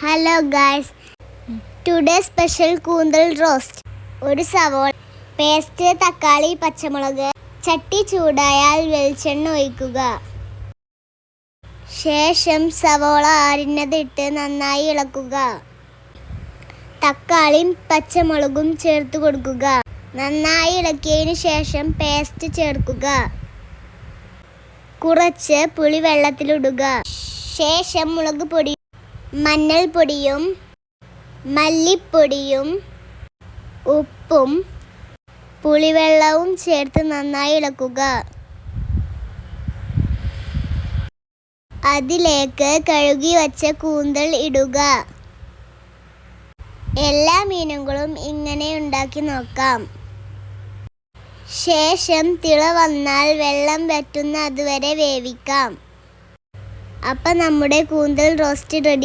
Hello guys today special കൂന്തൽ roast ഒരു സവോള പേസ്റ്റ് തക്കാളി പച്ചമുളക് ചട്ടി ചൂടായാൽ വെളിച്ചെണ്ണ ഒഴിക്കുക. ശേഷം സവോള അരിഞ്ഞതിട്ട് നന്നായി ഇളക്കുക. തക്കാളിയും പച്ചമുളകും ചേർത്ത് കൊടുക്കുക. നന്നായി ഇളക്കിയതിന് ശേഷം പേസ്റ്റ് ചേർക്കുക. കുറച്ച് പുളി വെള്ളത്തിലിടുക ശേഷം മുളക് പൊടി മഞ്ഞൾപ്പൊടിയും മല്ലിപ്പൊടിയും ഉപ്പും പുളിവെള്ളവും ചേർത്ത് നന്നായി ഇളക്കുക. അതിലേക്ക് കഴുകി വച്ച കൂന്തൽ ഇടുക. എല്ലാ മീനുകളും ഇങ്ങനെ ഉണ്ടാക്കി നോക്കാം. ശേഷം തിള വന്നാൽ വെള്ളം വറ്റുന്ന അതുവരെ വേവിക്കാം. അപ്പം നമ്മുടെ കൂന്തൽ റോസ്റ്റ് റെഡി